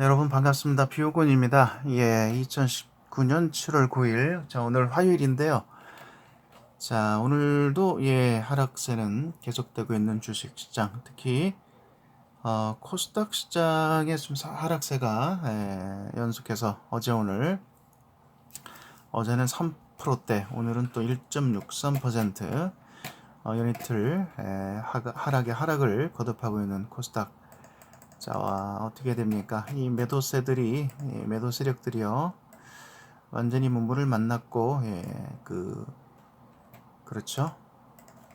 네, 여러분 반갑습니다. 비오곤입니다. 예, 2019년 7월 9일. 자, 오늘 화요일인데요. 자, 오늘도 예, 하락세는 계속되고 있는 주식 시장, 특히 어, 코스닥 시장의 좀 사- 하락세가 예, 연속해서 어제 오늘 어제는 3%대, 오늘은 또 1.63% 어, 연이틀 예, 하, 하락의 하락을 거듭하고 있는 코스닥 자, 와, 어떻게 됩니까? 이 매도세들이, 이 매도 세력들이요. 완전히 문물을 만났고, 예, 그, 그렇죠.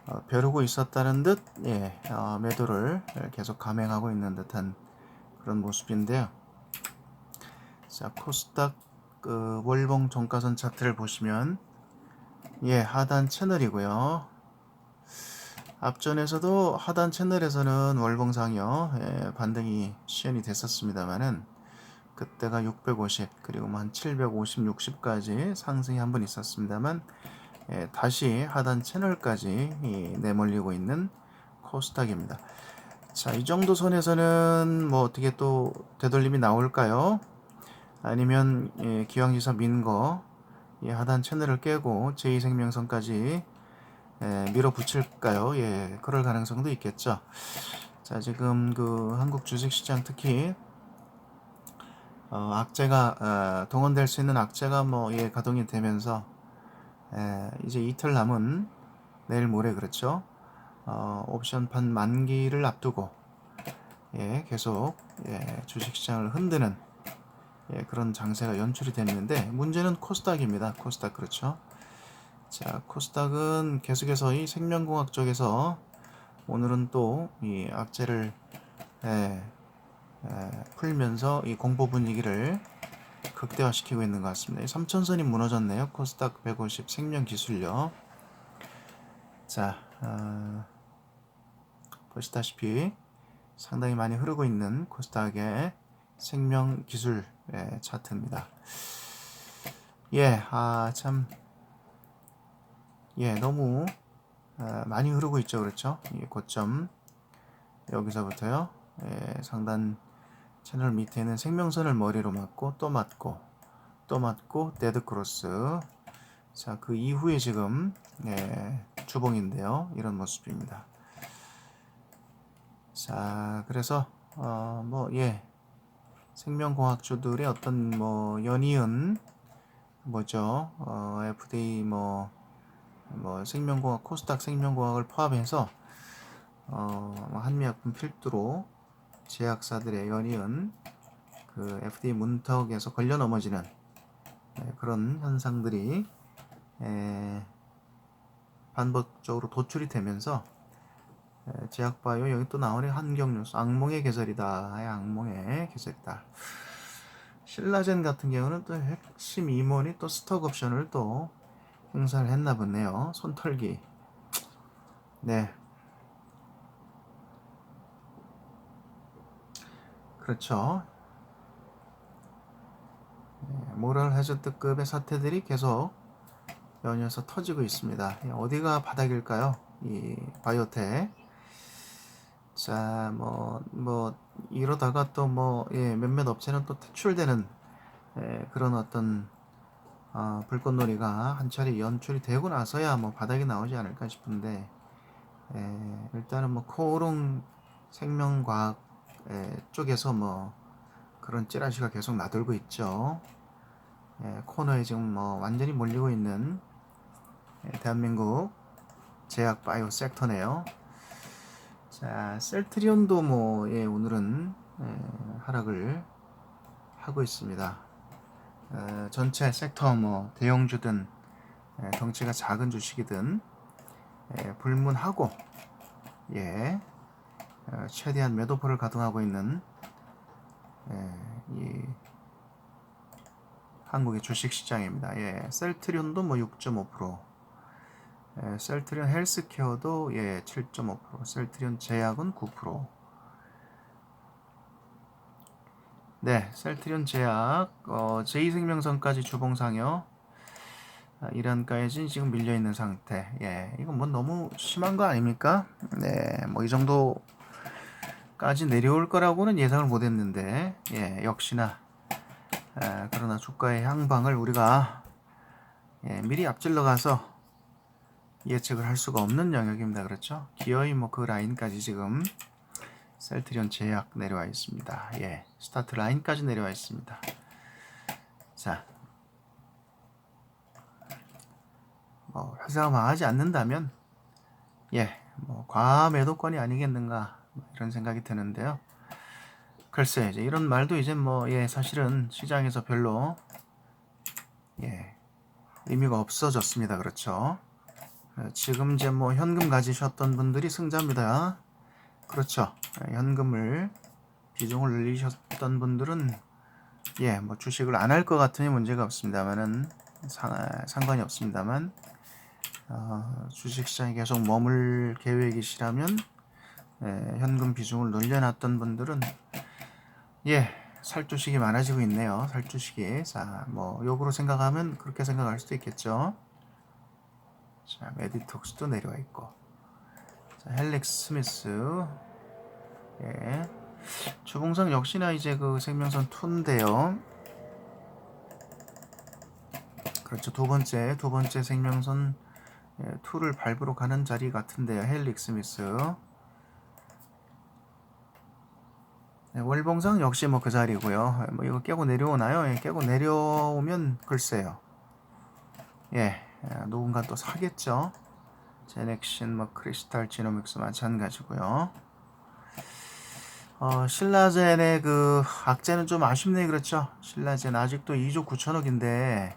어, 벼르고 있었다는 듯, 예, 어, 매도를 계속 감행하고 있는 듯한 그런 모습인데요. 자, 코스닥, 그, 월봉 종가선 차트를 보시면, 예, 하단 채널이고요. 앞전에서도 하단 채널에서는 월봉상이요 예, 반등이 시연이 됐었습니다만은 그때가 650 그리고 뭐한 750, 60까지 상승이 한 번 있었습니다만 예, 다시 하단 채널까지 이, 내몰리고 있는 코스닥입니다. 자, 이 정도 선에서는 뭐 어떻게 또 되돌림이 나올까요? 아니면 예, 기왕지사 민거 예, 하단 채널을 깨고 제2생명선까지 예, 밀어붙일까요? 예, 그럴 가능성도 있겠죠. 자, 지금 그 한국 주식시장 특히 어, 악재가 어, 동원될 수 있는 악재가 뭐 예, 가동이 되면서 예, 이제 이틀 남은 내일 모레 그렇죠. 어, 옵션판 만기를 앞두고 예, 계속 예, 주식시장을 흔드는 예, 그런 장세가 연출이 됐는데 문제는 코스닥입니다. 코스닥 그렇죠. 자, 코스닥은 계속해서 이 생명공학 쪽에서 오늘은 또 이 악재를 예, 예, 풀면서 이 공포 분위기를 극대화시키고 있는 것 같습니다. 이 3천선이 무너졌네요. 코스닥 150 생명 기술력. 자, 어, 보시다시피 상당히 많이 흐르고 있는 코스닥의 생명 기술 예, 차트입니다. 예, 아, 참. 예, 너무 어, 많이 흐르고 있죠, 그렇죠? 이 고점 여기서부터요. 예, 상단 채널 밑에는 생명선을 머리로 맞고 또 맞고 또 맞고 데드 크로스. 자, 그 이후에 지금 예, 주봉인데요. 이런 모습입니다. 자, 그래서 어, 뭐 예. 생명공학주들의 어떤 뭐 연이은 뭐죠? 어, FDA 뭐, 뭐 생명공학 코스닥 생명공학을 포함해서 어, 뭐 한미약품 필두로 제약사들의 연이은 그 FDA 문턱에서 걸려 넘어지는 네, 그런 현상들이 에, 반복적으로 도출이 되면서 에, 제약바이오 여기 또 나오네. 한경뉴스. 악몽의 계절이다. 악몽의 계절이다. 신라젠 같은 경우는 또 핵심 임원이 또 스톡 옵션을 또 행사를 했나 보네요. 손털기. 네. 그렇죠. 네, 모럴 해저드급의 사태들이 계속 연이어서 터지고 있습니다. 어디가 바닥일까요? 이 바이오텍. 자, 뭐, 뭐, 이러다가 또 뭐, 예, 몇몇 업체는 또 퇴출되는, 예, 그런 어떤, 어, 불꽃놀이가 한 차례 연출이 되고 나서야 뭐 바닥이 나오지 않을까 싶은데, 예, 일단은 뭐, 코오롱 생명과학, 예, 쪽에서 뭐, 그런 찌라시가 계속 나돌고 있죠. 예, 코너에 지금 뭐, 완전히 몰리고 있는, 예, 대한민국 제약 바이오 섹터네요. 자, 셀트리온도 뭐, 예, 오늘은 예, 하락을 하고 있습니다. 어, 전체 섹터 뭐 대형주든 예, 덩치가 작은 주식이든 예, 불문하고 예, 어, 최대한 매도포를 가동하고 있는 예, 이 한국의 주식 시장입니다. 예, 셀트리온도 뭐 6.5%. 예, 셀트리온 헬스케어도 예, 7.5%, 셀트리온 제약은 9%. 네, 셀트리온 제약 어, 제2생명선까지 주봉상여 아, 이란까지 지금 밀려 있는 상태. 예, 이건 뭐 너무 심한 거 아닙니까? 네, 뭐 이 정도 까지 내려올 거라고는 예상을 못 했는데 예 역시나 에, 그러나 주가의 향방을 우리가 예, 미리 앞질러 가서 예측을 할 수가 없는 영역입니다. 그렇죠? 기어이 뭐 그 라인까지 지금 셀트리온 제약 내려와 있습니다. 예, 스타트 라인까지 내려와 있습니다. 자, 뭐 회사가 망하지 않는다면 예, 뭐 과매도권이 아니겠는가 뭐 이런 생각이 드는데요. 글쎄 이제 이런 말도 이제 뭐 예 사실은 시장에서 별로 예 의미가 없어졌습니다. 그렇죠? 어, 지금 이제 뭐 현금 가지셨던 분들이 승자입니다. 그렇죠. 예, 현금을 비중을 늘리셨던 분들은 예, 뭐 주식을 안 할 것 같으니 문제가 없습니다만은 상관이 없습니다만 어, 주식시장에 계속 머물 계획이시라면 예, 현금 비중을 늘려놨던 분들은 예, 살 주식이 많아지고 있네요. 살 주식이 자, 뭐 역으로 생각하면 그렇게 생각할 수도 있겠죠. 자, 메디톡스도 내려와 있고. 자, 헬릭스 스미스. 예. 주봉상 역시나 이제 그 생명선 2인데요. 그렇죠. 두 번째, 두 번째 생명선 예, 2를 밟으러 가는 자리 같은데요. 헬릭스 스미스. 네, 월봉상 역시 뭐 그 자리고요. 뭐 이거 깨고 내려오나요? 예, 깨고 내려오면 글쎄요. 예, 예, 누군가 또 사겠죠. 제넥신, 뭐 크리스탈 지노믹스 마찬가지고요. 어, 신라젠의 그 악재는 좀 아쉽네 그렇죠. 신라젠 아직도 2조 9천억인데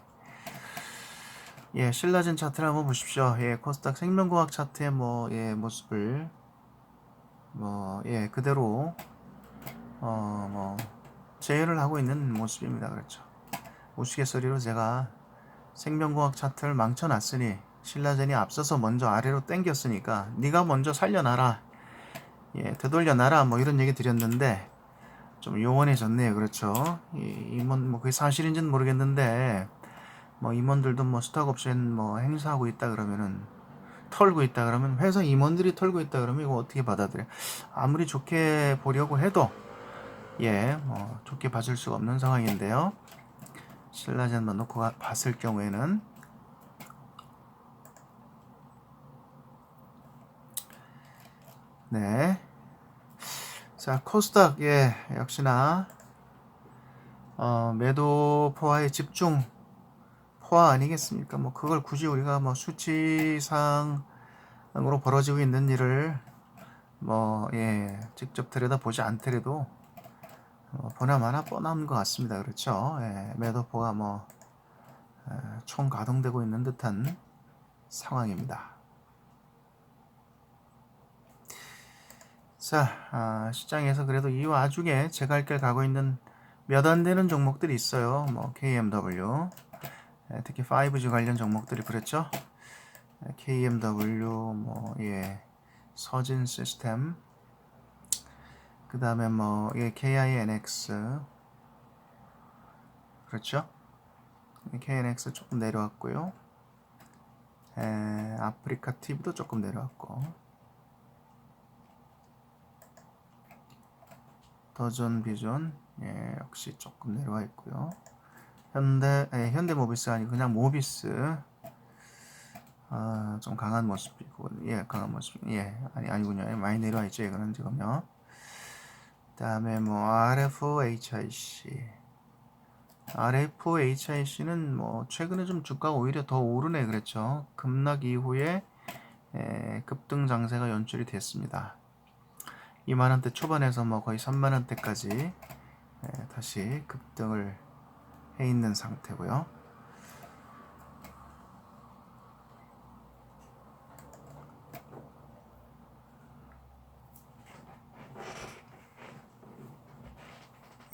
예, 신라젠 차트를 한번 보십시오. 예, 코스닥 생명공학 차트의 뭐 예, 모습을 뭐 예, 그대로 어뭐 재현을 하고 있는 모습입니다. 그렇죠. 우스갯소리로 제가 생명공학 차트를 망쳐놨으니 신라젠이 앞서서 먼저 아래로 땡겼으니까 네가 먼저 살려놔라. 예 되돌려놔라. 뭐 이런 얘기 드렸는데 좀 요원해졌네요. 그렇죠? 이, 임원 뭐 그게 사실인지는 모르겠는데 뭐 임원들도 뭐 스탁옵션 뭐 행사하고 있다 그러면은 털고 있다 그러면 회사 임원들이 털고 있다 그러면 이거 어떻게 받아들여? 아무리 좋게 보려고 해도 예 뭐 좋게 봐줄 수가 없는 상황인데요. 신라젠만 놓고 봤을 경우에는 네. 자, 코스닥 예, 역시나 어, 매도 포화의 집중 포화 아니겠습니까? 뭐 그걸 굳이 우리가 뭐 수치상으로 벌어지고 있는 일을 뭐 예, 직접 들여다 보지 않더라도 어, 보나마나 뻔한 것 같습니다. 그렇죠? 예, 매도포가 뭐, 예, 총 가동되고 있는 듯한 상황입니다. 자, 아, 시장에서 그래도 이 와중에 제갈 길 가고 있는 몇 안 되는 종목들이 있어요. 뭐, KMW, 예, 특히 5G 관련 종목들이? 예, KMW, 뭐, 예, 서진 시스템, 그 다음에 뭐 예, KINX 그렇죠? KNX 조금 내려왔고요. 에, 아프리카 TV도 조금 내려왔고 더존 비존 예, 역시 조금 내려와 있고요. 현대 예, 현대 모비스 아니고 그냥 모비스. 아, 좀 강한 모습이고 예 강한 모습 예 아니 아니군요. 예, 많이 내려와 있죠 이거는 지금요. 다음에 뭐 RFHIC RFHIC는 뭐 최근에 좀 주가가 오히려 더 오르네 그랬죠. 급락 이후에 에, 급등 장세가 연출이 됐습니다 2만원대 초반에서 뭐 거의 3만원대까지 에, 다시 급등을 해 있는 상태고요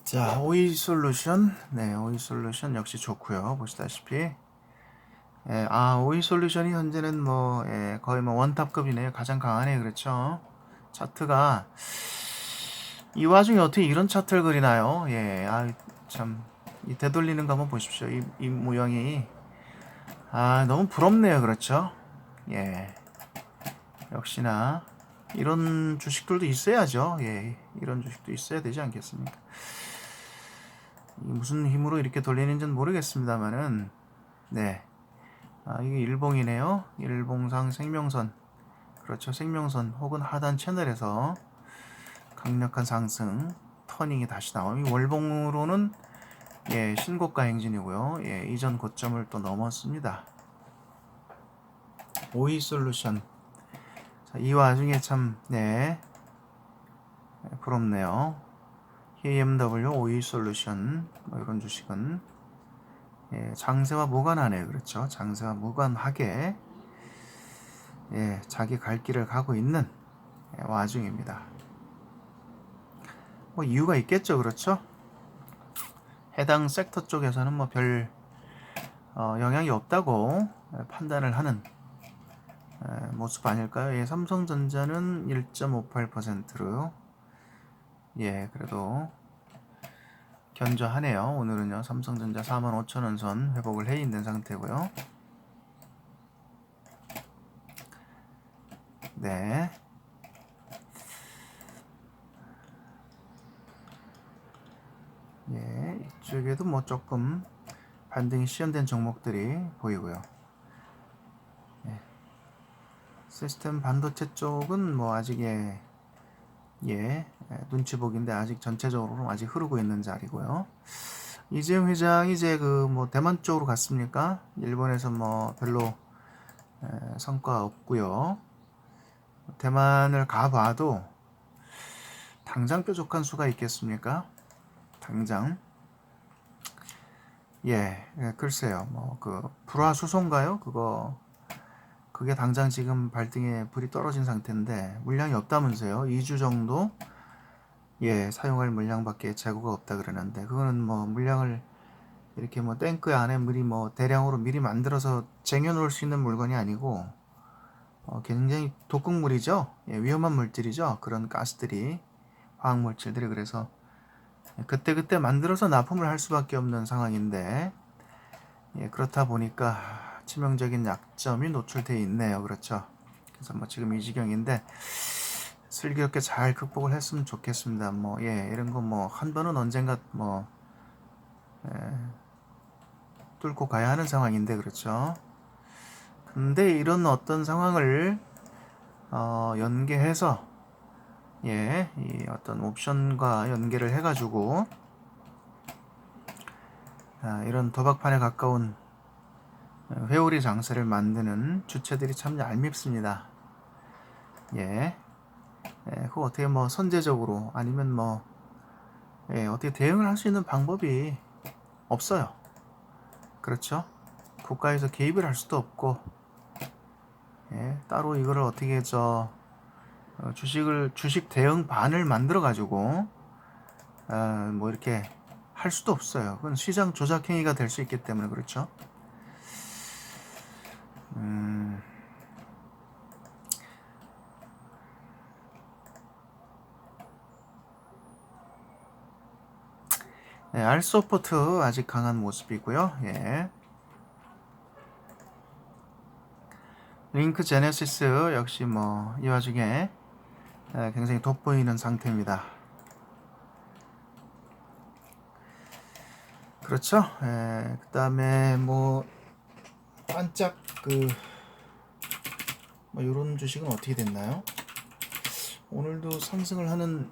자, 오이 솔루션. 네, 오이 솔루션 역시 좋고요. 보시다시피. 예, 아, 오이 솔루션이 현재는 뭐, 예, 거의 뭐 원탑급이네요. 가장 강하네요. 그렇죠. 차트가, 이 와중에 어떻게 이런 차트를 그리나요? 예, 아, 참, 이 되돌리는 거 한번 보십시오. 이, 이 모양이. 아, 너무 부럽네요. 그렇죠. 예. 역시나, 이런 주식들도 있어야죠. 예. 이런 주식도 있어야 되지 않겠습니까? 무슨 힘으로 이렇게 돌리는지는 모르겠습니다만은 네. 아, 이게 일봉이네요. 일봉상 생명선. 그렇죠. 생명선 혹은 하단 채널에서 강력한 상승, 터닝이 다시 나오면 월봉으로는 예, 신고가 행진이고요. 예, 이전 고점을 또 넘었습니다. 오이 솔루션. 자, 이 와중에 참, 네. 네, 부럽네요. KMW 오이 솔루션. 뭐 이런 주식은. 예, 장세와 무관하네요. 그렇죠. 장세와 무관하게. 예, 자기 갈 길을 가고 있는 예, 와중입니다. 뭐 이유가 있겠죠. 그렇죠. 해당 섹터 쪽에서는 뭐별 어, 영향이 없다고 판단을 하는 에, 모습 아닐까요? 예, 삼성전자는 1.58%로 예, 그래도 견저하네요. 오늘은요, 삼성전자 45,000원 선 회복을 해 있는 상태고요. 네. 예, 이쪽에도 뭐 조금 반등이 시연된 종목들이 보이고요. 예. 시스템 반도체 쪽은 뭐 아직 예, 예, 눈치 보기인데 아직 전체적으로는 아직 흐르고 있는 자리고요. 이재용 회장이 이제 그 뭐 대만 쪽으로 갔습니까? 일본에서 뭐 별로 에, 성과 없고요. 대만을 가봐도 당장 뾰족한 수가 있겠습니까? 당장. 예, 예 글쎄요. 뭐 그 불화 수소인가요? 그거. 그게 당장 지금 발등에 불이 떨어진 상태인데 물량이 없다면서요? 2주 정도? 예 사용할 물량밖에 재고가 없다 그러는데 그거는 뭐 물량을 이렇게 뭐 탱크 안에 물이 뭐 대량으로 미리 만들어서 쟁여 놓을 수 있는 물건이 아니고 어, 굉장히 독극물이죠 예, 위험한 물질이죠 그런 가스들이 화학 물질들이 그래서 그때 그때 만들어서 납품을 할 수밖에 없는 상황인데 예, 그렇다 보니까 치명적인 약점이 노출되어 있네요. 그렇죠. 그래서 뭐 지금 이 지경인데 슬기롭게 잘 극복을 했으면 좋겠습니다. 뭐 예, 이런 거 뭐 한 번은 언젠가 뭐 예, 뚫고 가야 하는 상황인데 그렇죠. 근데 이런 어떤 상황을 어, 연계해서 예, 이 어떤 옵션과 연계를 해가지고 아, 이런 도박판에 가까운 회오리 장세를 만드는 주체들이 참 얄밉습니다. 예, 예, 그거 어떻게 뭐 선제적으로 아니면 뭐 예, 어떻게 대응을 할 수 있는 방법이 없어요. 그렇죠? 국가에서 개입을 할 수도 없고 예, 따로 이거를 어떻게 저 어, 주식을 주식 대응 반을 만들어 가지고 어, 뭐 이렇게 할 수도 없어요. 그건 시장 조작 행위가 될 수 있기 때문에 그렇죠. 음. 네, 알소포트 아직 강한 모습이고요. 예. 링크 제네시스 역시 뭐 이 와중에 예, 굉장히 돋보이는 상태입니다. 그렇죠. 예, 그 다음에 뭐 반짝 그 뭐 이런 주식은 어떻게 됐나요? 오늘도 상승을 하는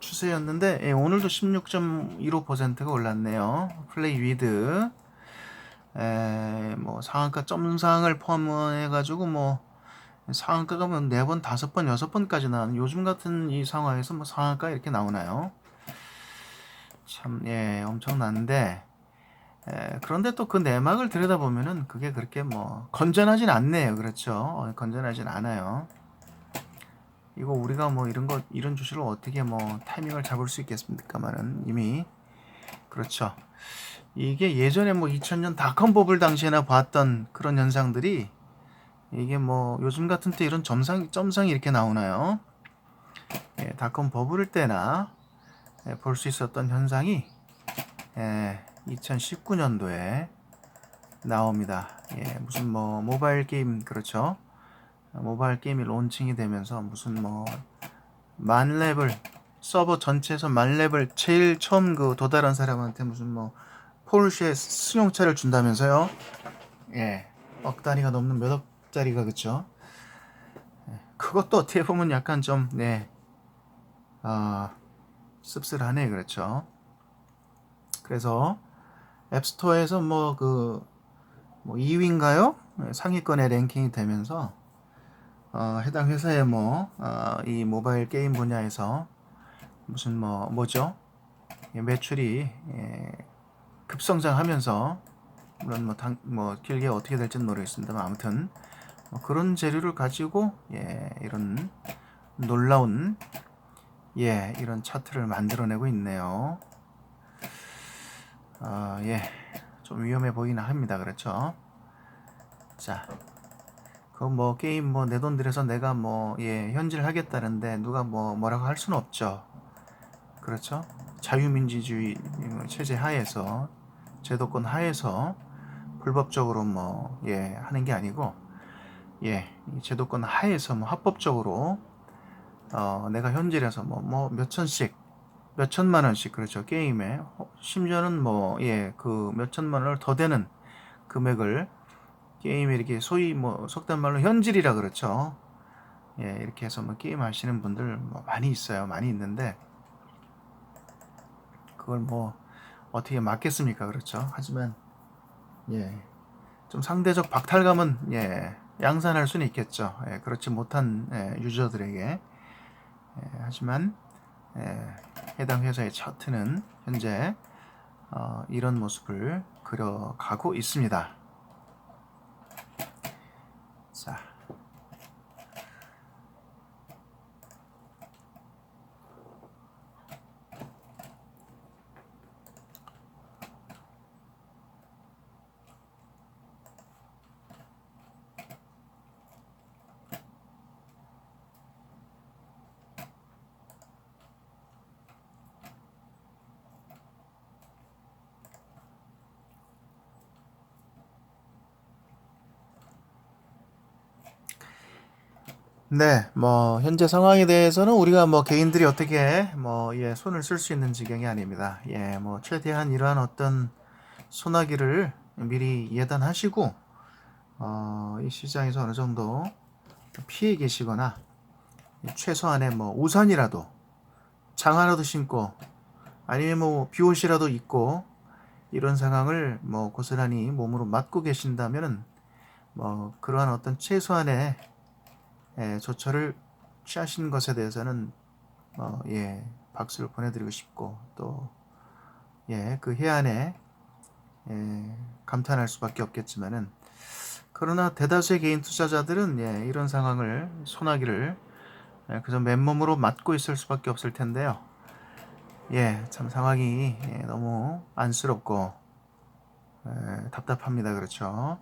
추세였는데 예, 오늘도 16.15%가 올랐네요. 플레이 위드 에, 뭐 상한가 점상을 포함해 가지고 뭐 상한가가 뭐 네 번, 다섯 번, 여섯 번까지 나는 요즘 같은 이 상황에서 뭐 상한가 이렇게 나오나요? 참, 예, 엄청난데, 에, 그런데 또 그 내막을 들여다보면은 그게 그렇게 뭐 건전하진 않네요. 그렇죠? 어, 건전하진 않아요. 이거 우리가 뭐 이런 거, 이런 주식을 어떻게 뭐 타이밍을 잡을 수 있겠습니까만은 이미, 그렇죠. 이게 예전에 뭐 2000년 닷컴 버블 당시에나 봤던 그런 현상들이 이게 뭐 요즘 같은 때 이런 점상 점상이 이렇게 나오나요? 예, 닷컴 버블 때나 예, 볼수 있었던 현상이 예, 2019년도에 나옵니다. 예, 무슨 뭐 모바일 게임 그렇죠? 모바일 게임이 론칭이 되면서 무슨 뭐만 레벨 서버 전체에서 만렙을 제일 처음 그 도달한 사람한테 무슨 뭐 포르쉐 승용차를 준다면서요? 예, 억 단위가 넘는 몇 억짜리가 그쵸? 예, 그것도 어떻게 보면 약간 좀 네, 아 씁쓸하네 그렇죠? 그래서 앱스토어에서 뭐 그 뭐 2위인가요? 상위권에 랭킹이 되면서 어, 해당 회사의 뭐, 어, 이 모바일 게임 분야에서 무슨 뭐, 뭐죠? 예, 매출이 예, 급성장하면서 물론 뭐, 당, 뭐 길게 어떻게 될지는 모르겠습니다만 아무튼 뭐 그런 재료를 가지고 예, 이런 놀라운 예, 이런 차트를 만들어내고 있네요. 어, 예, 좀 위험해 보이나 합니다. 그렇죠? 자, 그뭐 게임 뭐 내 돈 들여서 내가 뭐 예, 현질 하겠다는데 누가 뭐 뭐라고 할 수는 없죠. 그렇죠? 자유민주주의 체제 하에서 제도권 하에서 불법적으로 뭐 예, 하는 게 아니고 예, 이 제도권 하에서 뭐 합법적으로 어, 내가 현질해서 뭐 뭐 몇천씩 몇 천만 원씩 그렇죠? 게임에 어, 심지어는 뭐 예 그 몇 천만 원을 더 되는 금액을 게임에 이렇게 소위 뭐 속단 말로 현질이라 그렇죠? 예 이렇게 해서 뭐 게임 하시는 분들 뭐 많이 있어요. 많이 있는데 그걸 뭐 어떻게 막겠습니까? 그렇죠. 하지만 예. 좀 상대적 박탈감은 예 양산할 수는 있겠죠. 예, 그렇지 못한 예, 유저들에게. 예, 하지만 예, 해당 회사의 차트는 현재 어, 이런 모습을 그려가고 있습니다. 자, 네, 뭐 현재 상황에 대해서는 우리가 뭐 개인들이 어떻게 뭐 예, 손을 쓸 수 있는 지경이 아닙니다. 예, 뭐 최대한 이러한 어떤 소나기를 미리 예단하시고 어, 이 시장에서 어느 정도 피해 계시거나 최소한의 뭐 우산이라도 장화라도 신고 아니면 뭐 비옷이라도 입고 이런 상황을 뭐 고스란히 몸으로 맞고 계신다면은 뭐 그러한 어떤 최소한의 예, 조처를 취하신 것에 대해서는 어, 예, 박수를 보내드리고 싶고 또 예, 그 해안에 예, 감탄할 수밖에 없겠지만은 그러나 대다수의 개인 투자자들은 예, 이런 상황을 소나기를 예, 그저 맨몸으로 맞고 있을 수밖에 없을 텐데요. 예, 참 상황이 예, 너무 안쓰럽고 예, 답답합니다. 그렇죠.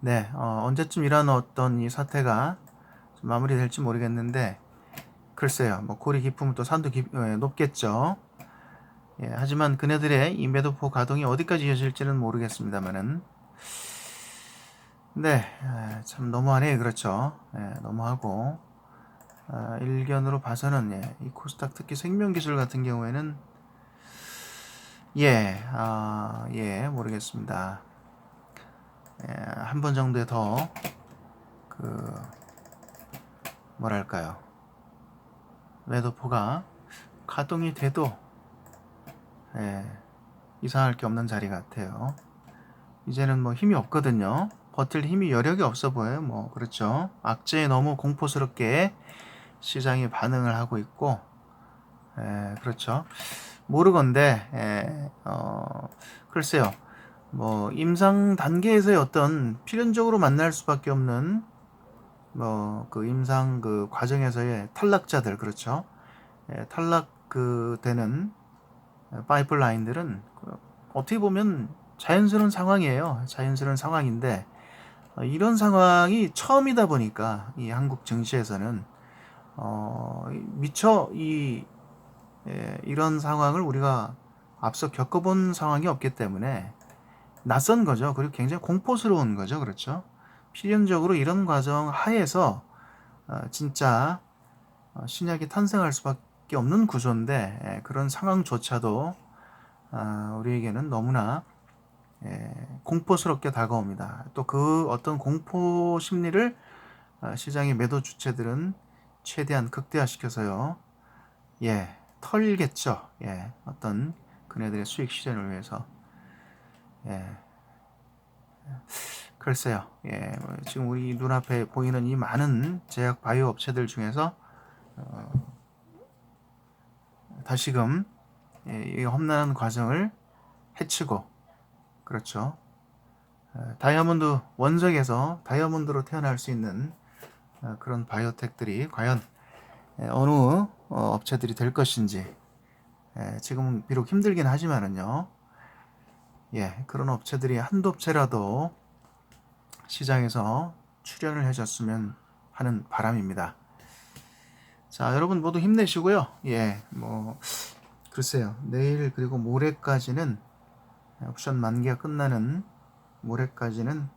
네, 어, 언제쯤 이런 어떤 이 사태가 마무리될지 모르겠는데 글쎄요, 뭐 고리 깊으면 또 산도 깊, 예, 높겠죠. 예, 하지만 그네들의 이 매도포 가동이 어디까지 이어질지는 모르겠습니다만은 네, 예, 참 너무하네 그렇죠. 예, 너무하고 아, 일견으로 봐서는 예, 이 코스닥 특히 생명기술 같은 경우에는 예, 아, 예, 모르겠습니다. 예, 한번 정도에 더 그 뭐랄까요 매도포가 가동이 돼도 예, 이상할 게 없는 자리 같아요. 이제는 뭐 힘이 없거든요. 버틸 힘이 여력이 없어 보여요. 뭐 그렇죠. 악재에 너무 공포스럽게 시장이 반응을 하고 있고, 예, 그렇죠. 모르건데, 예, 어, 글쎄요. 뭐 임상 단계에서의 어떤 필연적으로 만날 수밖에 없는 뭐 그 임상 그 과정에서의 탈락자들 그렇죠. 예, 탈락 그 되는 파이프라인들은 그 어떻게 보면 자연스러운 상황이에요. 자연스러운 상황인데 어, 이런 상황이 처음이다 보니까 이 한국 증시에서는 어, 미처 이 예, 이런 상황을 우리가 앞서 겪어본 상황이 없기 때문에 낯선 거죠. 그리고 굉장히 공포스러운 거죠. 그렇죠. 필연적으로 이런 과정 하에서 어, 진짜 어, 신약이 탄생할 수밖에 없는 구조인데 예, 그런 상황조차도 아, 우리에게는 너무나 예, 공포스럽게 다가옵니다. 또 그 어떤 공포 심리를 아, 시장의 매도 주체들은 최대한 극대화시켜서요. 예, 털겠죠. 예, 어떤 그네들의 수익 실현을 위해서. 예. 글쎄요. 예, 뭐 지금 우리 눈앞에 보이는 이 많은 제약 바이오 업체들 중에서 어, 다시금 예, 이 험난한 과정을 해치고 그렇죠. 어, 다이아몬드 원석에서 다이아몬드로 태어날 수 있는 어, 그런 바이오텍들이 과연 예, 어느 어, 업체들이 될 것인지 예, 지금 비록 힘들긴 하지만은요. 예, 그런 업체들이 한두 업체라도 시장에서 출연을 해줬으면 하는 바람입니다. 자, 여러분 모두 힘내시고요. 예, 뭐 글쎄요. 내일 그리고 모레까지는 옵션 만기가 끝나는 모레까지는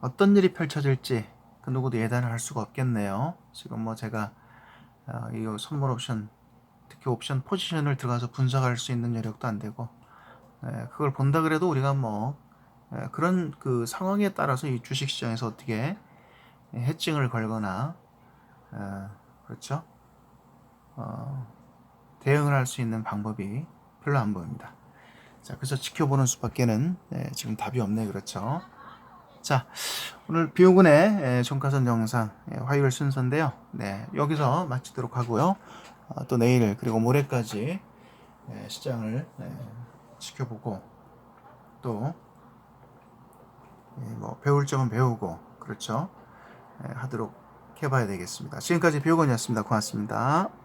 어떤 일이 펼쳐질지 그 누구도 예단을 할 수가 없겠네요. 지금 뭐 제가 어, 이 선물 옵션 특히 옵션 포지션을 들어가서 분석할 수 있는 여력도 안 되고 예, 그걸 본다 그래도 우리가 뭐 예, 그런 그 상황에 따라서 이 주식 시장에서 어떻게 해칭을 걸거나 어, 그렇죠 어, 대응을 할 수 있는 방법이 별로 안 보입니다. 자 그래서 지켜보는 수밖에는 예, 지금 답이 없네 그렇죠. 자 오늘 비오군의 예, 종가선 영상 예, 화요일 순서인데요. 네 여기서 마치도록 하고요. 어, 또 내일 그리고 모레까지 예, 시장을 예, 지켜보고 또 예, 뭐 배울 점은 배우고 그렇죠 예, 하도록 해봐야 되겠습니다. 지금까지 비오건이었습니다. 고맙습니다.